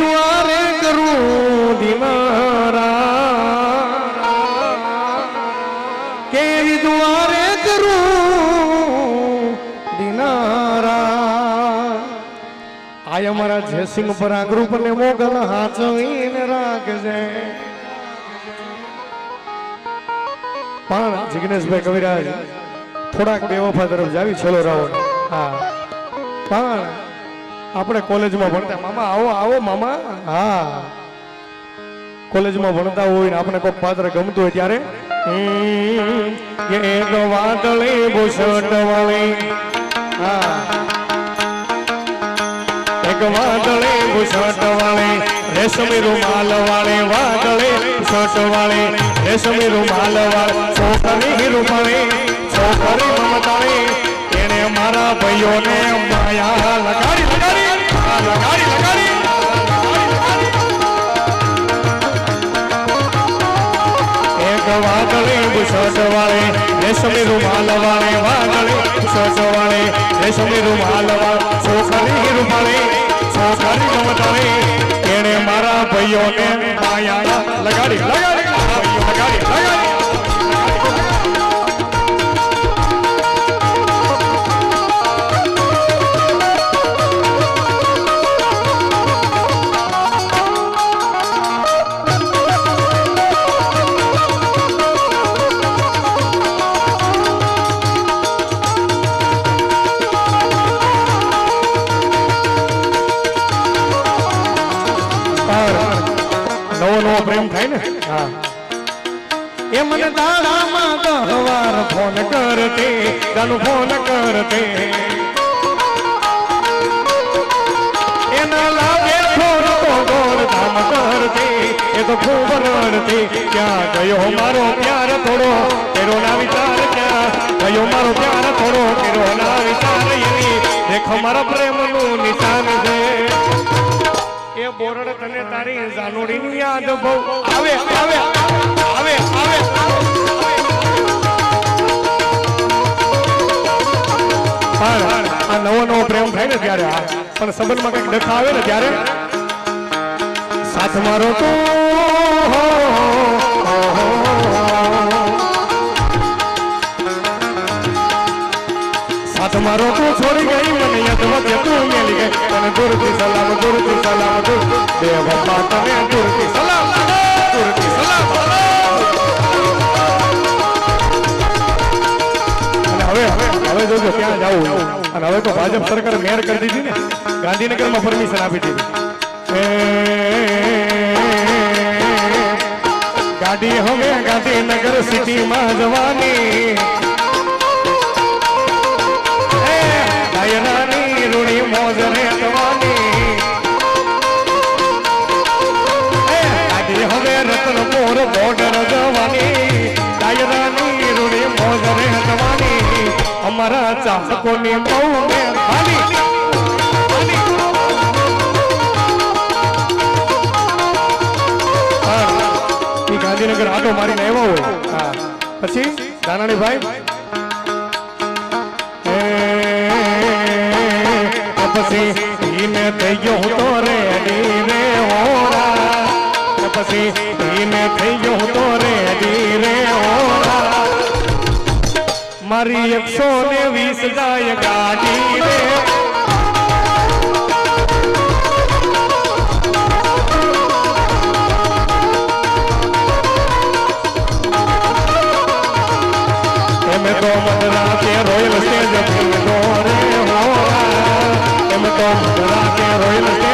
દ્વારે કરું દિનારા કેવી દ્વારે કરું દિનારા. આય અમારા જયસિંહ પર આ ગ્રુપ ને મોગલ હાચવીને રાખજે. પણ જિગ્નેશભાઈ કવિરાજ, થોડાક બેવફા તરફ જાવી છેલ્લો રાઉન્ડ હા. પણ આપણે કોલેજમાં ભણતા. મામા, આવો આવો, મામા. હા. કોલેજમાં ભણતા હોય ને આપણે કોઈ પાત્ર ગમતું હોય ત્યારે એક વાદળી ભૂષણ વાળી. હા. એક વાદળી ભૂષણ વાળી, રેશમી રૂમાલ વાળી, વાદળી ભૂષણ વાળી, રેશમી રૂમાલ વાળી, છોકરી રૂપાળી છોકરી મમતાળી, એને મારા ભાઈઓને માયા લગાડી લગાડી. આ લગાડી લગાડી એક વાદળી ભૂષણ વાળી રેશમી રૂમાલ વાળી વાદળી ભૂષણ વાળી રેશમી રૂમાલ વાળી છોકરી રૂપાળી છોકરી મમતાળી એને મારા ભાઈઓને માયા લગાડી લગાડી લગાડી લગાડી પ્રેમ થાય ને? હા. એ મને દાડામાં દહવાર ફોન કરતે જાનું ફોન કરતે એના લાગે ખૂબ રડતી ક્યાં ગયો મારો પ્યાર થોડો? તેરો ના વિચાર ક્યાં? ગયો મારો પ્યાર થોડો? તેરો ના વિચાર એની. દેખો, મારા પ્રેમનું નિશાન છે. બોરડ તને તારી જાનુડીની યાદ બહુ આવે આવે આવે આવે આ નવો નવો પ્રેમ થાય ને ત્યારે પણ સંબંધમાં કંઈક ડખા આવે ને ત્યારે? સાથ મારો તો સાથ મારો તું છોડી ગઈ, મને યદવત તું મેલી ગઈ. અને ગુરુજી સલામ દૂરથી સલામ બાપા હવે હવે જોજો ક્યાં જાવું અને હવે તો ભાજપ સરકાર મેર કરી દીધી ને ગાંધીનગરમાં પરમિશન આપી દીધી ગાડી હવે ગાંધીનગર સિટીમાં જવાની અમારા ચાહકોની બહુ મહેરબાની પણ ઈ ગાંધીનગર આટો મારીને આવ્યો હોય હા પછી દાનાણીભાઈ એ પછી ઈને થઈ ગયો હું તો રેડી રે હોરા એ પછી ઈને થઈ ગયો હું તો રેડી રે હોરા મારી એકસો ને વીસ જાય ગાડી રે એમ તો મધરાતે રોયલ સ્ટેજ ભીડો રે હોરા એમ તો મધરાતે રોયલ સ્ટેજ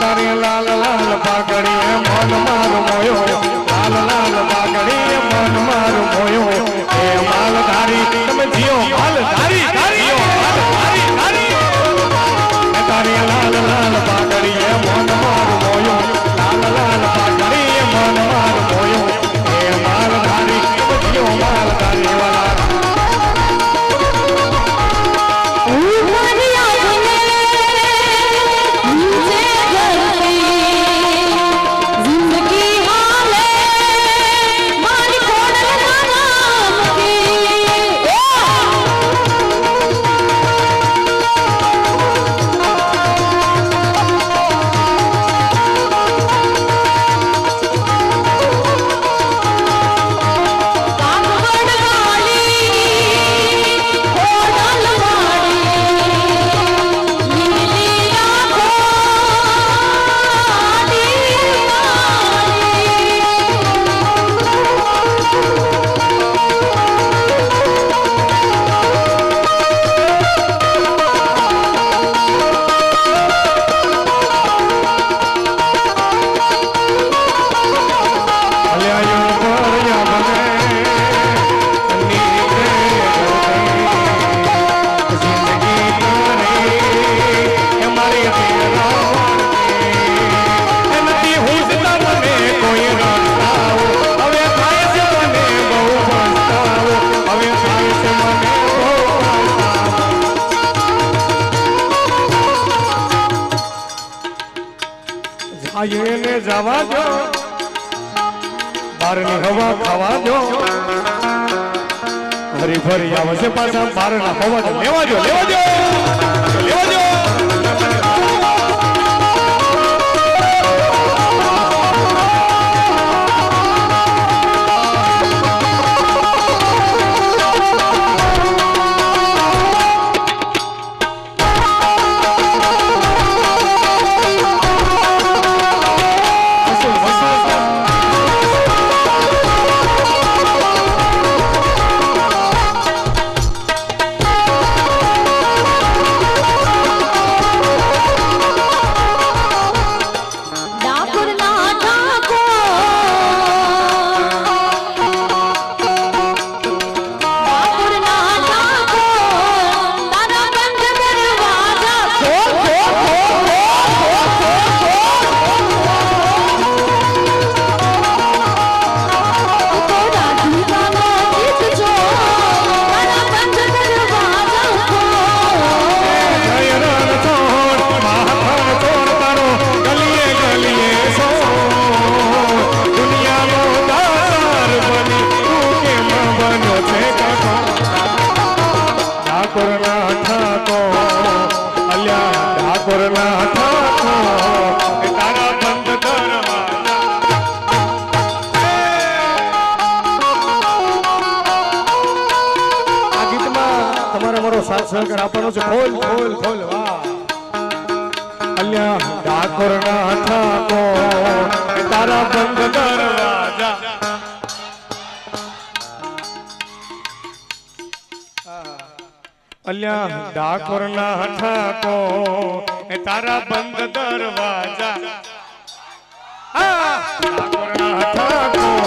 તારી લાલ લાલ પાઘડીએ મન મારું મોયો. આ એને જવા દો. બહારની હવા ખાવા દો. હરી ફરી આવશે પાછા બહારના હવા લેવા દો, લેવા છે ખોલ ખોલ ખોલ, વાહ. અલ્યા ડાકોર ના ઠાકો તારા બંધ દરવાજા અલ્યા ડાકોર ના ઠાકો તારા બંધ દરવાજા ડાકોર ના ઠાકોર.